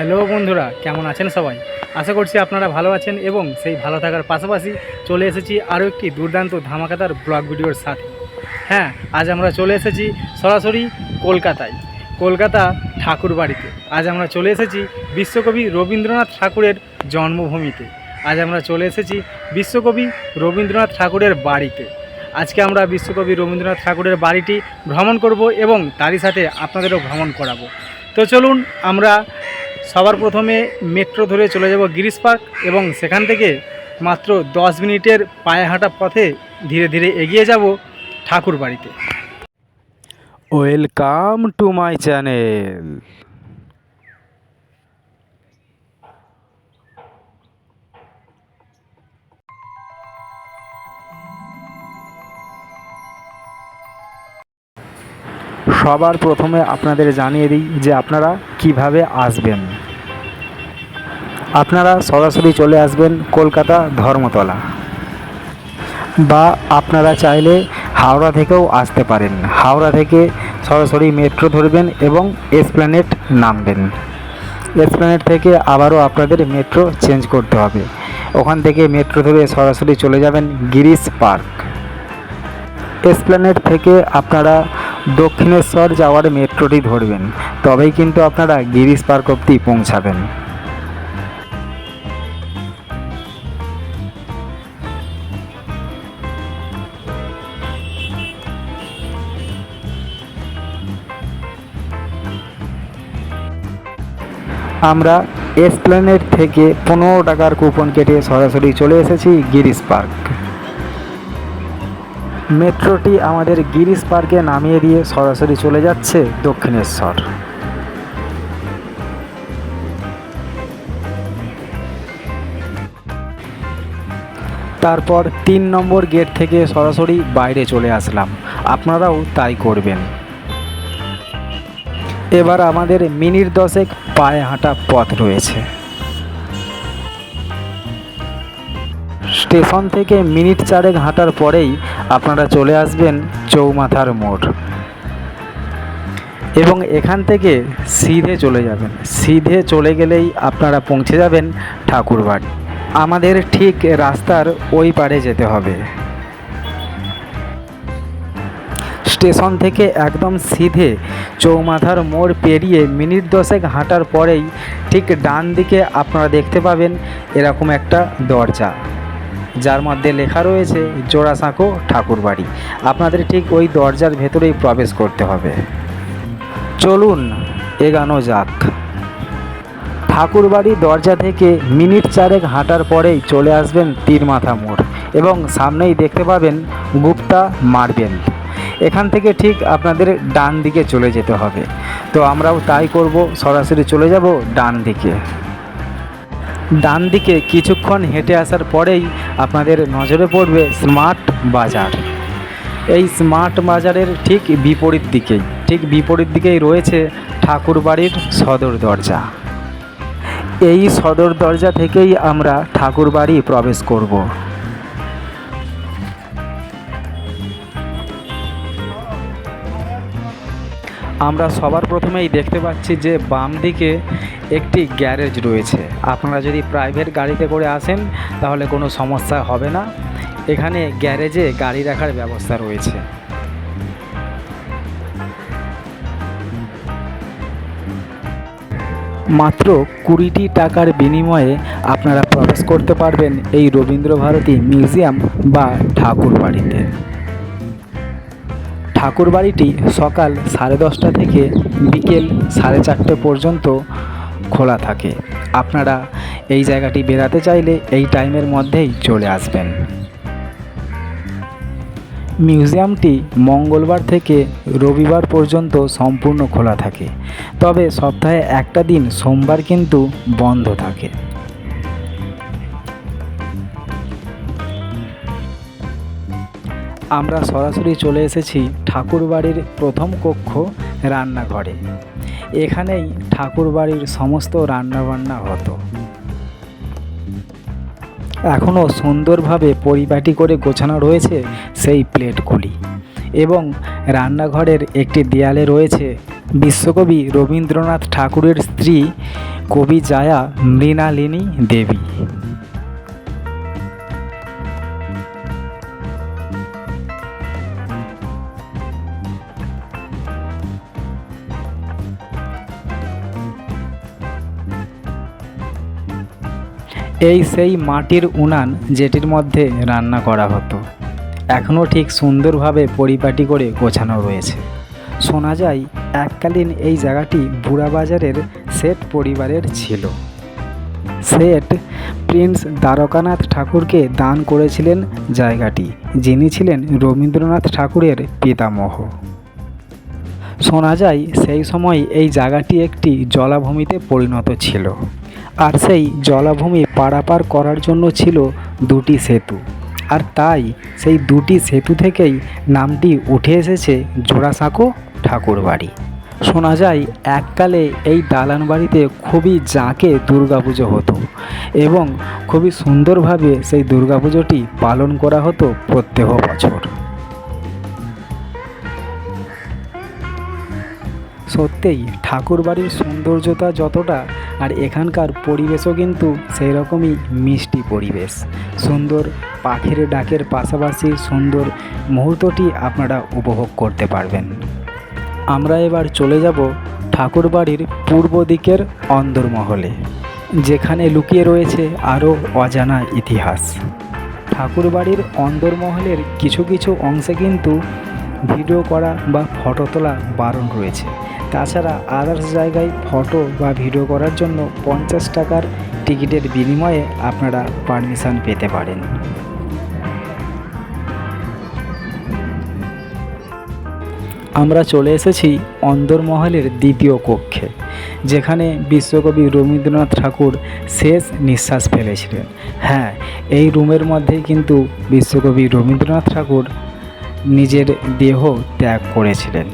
Hello বন্ধুরা, কেমন আছেন সবাই? আশা করছি আপনারা ভালো আছেন এবং সেই ভালো থাকার পাশাপাশি চলে এসেছি আরও একটি দুর্দান্ত ধামাকাদার ব্লগ ভিডিওর সাথে। হ্যাঁ আজ আমরা চলে এসেছি সরাসরি কলকাতায়, কলকাতা ঠাকুর বাড়িতে আজ আমরা চলে এসেছি বিশ্বকবি রবীন্দ্রনাথ ঠাকুরের জন্মভূমিতে। আজ আমরা চলে এসেছি বিশ্বকবি রবীন্দ্রনাথ ঠাকুরের বাড়িতে। আজকে আমরা বিশ্বকবি রবীন্দ্রনাথ ঠাকুরের বাড়িটি ভ্রমণ করব এবং তারই সাথে আপনাদেরও ভ্রমণ করাবো। তো চলুন আমরা সবার প্রথমে মেট্রো ধরে চলে যাব গিরিশ পার্ক এবং সেখান থেকে মাত্র দশ মিনিটের পায়ে হাঁটা পথে ধীরে ধীরে এগিয়ে যাব ঠাকুর বাড়িতে। ওয়েলকাম টু মাই চ্যানেল সবার প্রথমে আপনাদের জানিয়ে দিই যে আপনারা কীভাবে আসবেন। আপনারা সরাসরি চলে আসবেন কলকাতা ধর্মতলা বা আপনারা চাইলে হাওড়া থেকেও আসতে পারেন। হাওড়া থেকে সরাসরি মেট্রো ধরবেন এবং এসপ্ল্যানেট নামবেন। এসপ্ল্যানেট থেকে আবারও আপনাদের মেট্রো চেঞ্জ করতে হবে। ওখান থেকে মেট্রো ধরে সরাসরি চলে যাবেন গিরিশ পার্ক। এসপ্ল্যানেট থেকে আপনারা দক্ষিণেশ্বর যাওয়ার মেট্রোটি ধরবেন। তবেই কিন্তু আপনারা গিরিশ পার্ক অবধি পৌঁছাবেন। আমরা এসপ্ল্যানেট থেকে পনেরো টাকার কুপন কেটে সরাসরি চলে এসেছি গিরিশ পার্ক মেট্রোটি আমাদের গিরিশ পার্কে নামিয়ে দিয়ে সরাসরি চলে যাচ্ছে দক্ষিণেশ্বর। তারপর তিন নম্বর গেট থেকে সরাসরি বাইরে চলে আসলাম। আপনারাও তাই করবেন। এবার আমাদের মিনিট দশেক পায়ে হাঁটা পথ রয়েছে। স্টেশন থেকে মিনিট চারেক হাঁটার পরেই আপনারা চলে আসবেন চৌমাথার মোড়। এবং এখান থেকে সিধে চলে যাবেন। সিধে চলে গেলেই আপনারা পৌঁছে যাবেন ঠাকুরবাড়ি। আমাদের ঠিক রাস্তার ওই পারে যেতে হবে। স্টেশন থেকে একদম সিধে চৌমাথার মোড় পেরিয়ে মিনিট দশেক হাঁটার পরেই ঠিক ডান দিকে আপনারা দেখতে পাবেন এরকম একটা দরজা। যার মধ্যে লেখা রয়েছে, জোড়াসাঁকো ঠাকুরবাড়ি। আপনাদের ঠিক ওই দরজার ভেতরেই প্রবেশ করতে হবে। চলুন, এগানো যাক। ঠাকুরবাড়ি দরজা থেকে মিনিট চারেক হাঁটার পরেই চলে আসবেন তীরমাথা মোড় এবং সামনেই দেখতে পাবেন গুপ্তা মার্বেল। এখান থেকে ঠিক আপনাদের ডান দিকে চলে যেতে হবে। তো আমরাও তাই করব, সরাসরি চলে যাব ডান দিকে। ডান দিকে কিছুক্ষণ হেঁটে আসার পরেই আপনাদের নজরে পড়বে স্মার্ট বাজার। এই স্মার্ট বাজারের ঠিক বিপরীত দিকেই, ঠিক বিপরীত দিকেই রয়েছে ঠাকুরবাড়ির সদর দরজা। এই সদর দরজা থেকেই আমরা ঠাকুরবাড়ি প্রবেশ করব। আমরা সবার প্রথমেই দেখতে পাচ্ছি যে বাম দিকে একটি গ্যারেজ রয়েছে। আপনারা যদি প্রাইভেট গাড়িতে করে আসেন, তাহলে কোনো সমস্যা হবে না। এখানে গ্যারেজে গাড়ি রাখার ব্যবস্থা রয়েছে। মাত্র কুড়িটি টাকার বিনিময়ে আপনারা প্রবেশ করতে পারবেন এই রবীন্দ্রভারতী মিউজিয়াম বা ঠাকুর বাড়িতে ঠাকুরবাড়িটি সকাল সাড়ে দশটা থেকে বিকেল সাড়ে চারটে পর্যন্ত খোলা থাকে। আপনারা এই জায়গাটি বেড়াতে চাইলে এই টাইমের মধ্যেই চলে আসবেন। মিউজিয়ামটি মঙ্গলবার থেকে রবিবার পর্যন্ত সম্পূর্ণ খোলা থাকে। তবে সপ্তাহে একটা দিন সোমবার কিন্তু বন্ধ থাকে। আমরা সরাসরি চলে এসেছি ঠাকুরবাড়ির প্রথম কক্ষ রান্নাঘরে। এখানেই ঠাকুরবাড়ির সমস্ত রান্নাবান্না হতো। এখনও সুন্দরভাবে পরিপাটি করে গোছানো রয়েছে সেই প্লেটগুলি এবং রান্নাঘরের একটি দেয়ালে রয়েছে বিশ্বকবি রবীন্দ্রনাথ ঠাকুরের স্ত্রী কবি জায়া মৃণালিনী দেবী। এই সেই মাটির উনান যেটির মধ্যে রান্না করা হতো। এখনও ঠিক সুন্দরভাবে পরিপাটি করে গোছানো রয়েছে। শোনা যায়, এককালীন এই জায়গাটি বুড়াবাজারের শেঠ পরিবারের ছিল। শেঠ প্রিন্স দ্বারকানাথ ঠাকুরকে দান করেছিলেন জায়গাটি, যিনি ছিলেন রবীন্দ্রনাথ ঠাকুরের পিতামহ। শোনা যায়, সেই সময় এই জায়গাটি একটি জলাভূমিতে পরিণত ছিল। আর সেই জলাভূমি পারাপার করার জন্য ছিল দুটি সেতু। আর তাই সেই দুটি সেতু থেকেই নামটি উঠে এসেছে জোড়াসাঁকো ঠাকুরবাড়ি। শোনা যায়, এককালে এই দালান বাড়িতে খুবই জাঁকে দুর্গাপুজো হতো এবং খুবই সুন্দরভাবে সেই দুর্গাপুজোটি পালন করা হতো প্রত্যেক বছর। সত্যিই ঠাকুরবাড়ির সৌন্দর্যতা যতটা আর এখানকার পরিবেশও কিন্তু সেই রকমই মিষ্টি পরিবেশ। সুন্দর পাখির ডাকের পাশাপাশি সুন্দর মুহূর্তটি আপনারা উপভোগ করতে পারবেন। আমরা এবার চলে যাব ঠাকুরবাড়ির পূর্ব দিকের অন্দরমহলে, যেখানে লুকিয়ে রয়েছে আরও অজানা ইতিহাস। ঠাকুরবাড়ির অন্দরমহলের কিছু কিছু অংশে কিন্তু ভিডিও করা বা ফটো তোলা বারণ রয়েছে। তাছাড়া আদার্স জায়গায় ফটো বা ভিডিও করার জন্য পঞ্চাশ টাকার টিকিটের বিনিময়ে আপনারা পারমিশন পেতে পারেন। আমরা চলে এসেছি অন্দরমহলের দ্বিতীয় কক্ষে, যেখানে বিশ্বকবি রবীন্দ্রনাথ ঠাকুর শেষ নিঃশ্বাস ফেলেছিলেন। হ্যাঁ এই রুমের মধ্যেই কিন্তু বিশ্বকবি রবীন্দ্রনাথ ঠাকুর নিজের দেহ ত্যাগ করেছিলেন।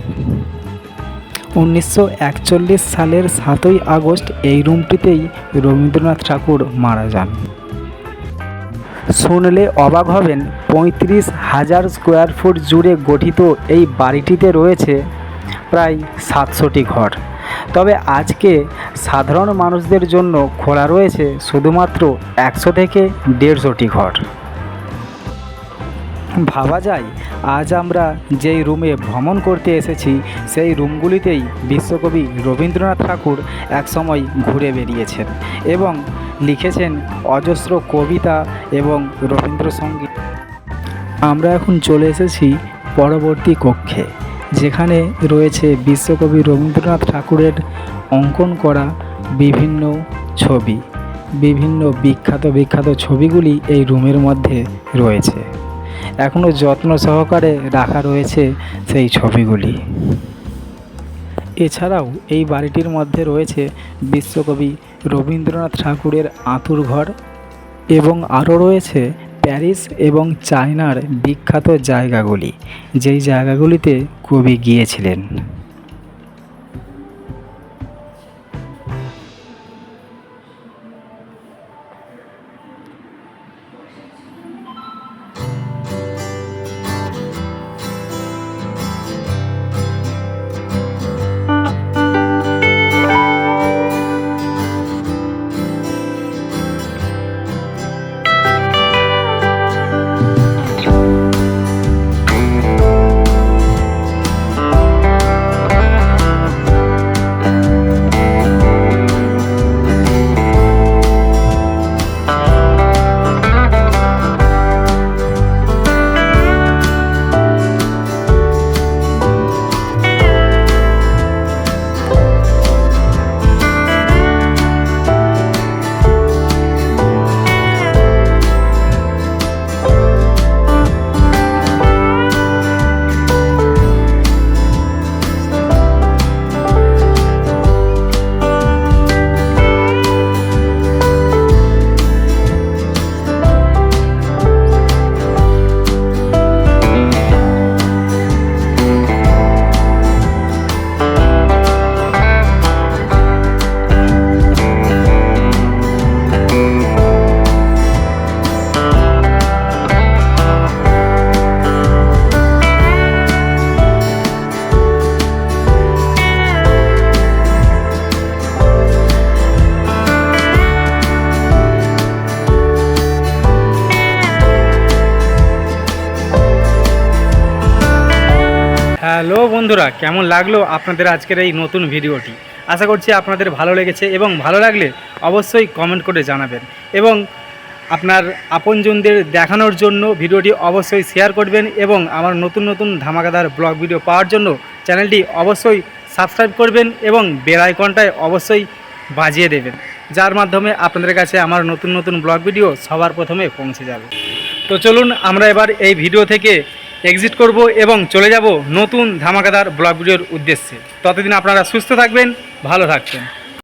উনিশশো একচল্লিশ সালের সাতই আগস্ট এই রুমটিতেই রবীন্দ্রনাথ ঠাকুর মারা যান। শুনলে অবাক হবেন, পঁয়ত্রিশ হাজার স্কোয়ার ফুট জুড়ে গঠিত এই বাড়িটিতে রয়েছে প্রায় সাতশোটি ঘর। তবে আজকে সাধারণ মানুষদের জন্য খোলা রয়েছে শুধুমাত্র একশো থেকে দেড়শোটি ঘর। ভাবা যায়, আজ আমরা যেই রুমে ভ্রমণ করতে এসেছি, সেই রুমগুলিতেই বিশ্বকবি রবীন্দ্রনাথ ঠাকুর একসময় ঘুরে বেরিয়েছেন এবং লিখেছেন অজস্র কবিতা এবং রবীন্দ্রসঙ্গীত। আমরা এখন চলে এসেছি পরবর্তী কক্ষে, যেখানে রয়েছে বিশ্বকবি রবীন্দ্রনাথ ঠাকুরের অঙ্কন করা বিভিন্ন ছবি। বিভিন্ন বিখ্যাত বিখ্যাত ছবিগুলি এই রুমের মধ্যে রয়েছে। এখনও যত্ন সহকারে রাখা রয়েছে সেই ছবিগুলি। এছাড়াও এই বাড়িটির মধ্যে রয়েছে বিশ্বকবি রবীন্দ্রনাথ ঠাকুরের আঁতুর ঘর এবং আরও রয়েছে প্যারিস এবং চায়নার বিখ্যাত জায়গাগুলি, যেই জায়গাগুলিতে কবি গিয়েছিলেন। হ্যালো বন্ধুরা, কেমন লাগল আপনাদের আজকের এই নতুন ভিডিওটি? আশা করছি আপনাদের ভালো লেগেছে এবং ভালো লাগলে অবশ্যই কমেন্ট করে জানাবেন এবং আপনার আপনজনদের দেখানোর জন্য ভিডিওটি অবশ্যই শেয়ার করবেন এবং আমার নতুন নতুন ধামাকাদার ব্লগ ভিডিও পাওয়ার জন্য চ্যানেলটি অবশ্যই সাবস্ক্রাইব করবেন এবং বেল আইকনটায় অবশ্যই বাজিয়ে দেবেন, যার মাধ্যমে আপনাদের কাছে আমার নতুন নতুন ব্লগ ভিডিও সবার প্রথমে পৌঁছে যাবে। তো চলুন আমরা এবার এই ভিডিও থেকে এক্সিট করব এবং চলে যাব নতুন ধামাকাদার ব্লগ ভিডিওর উদ্দেশ্যে। ততদিন আপনারা সুস্থ থাকবেন, ভালো থাকবেন।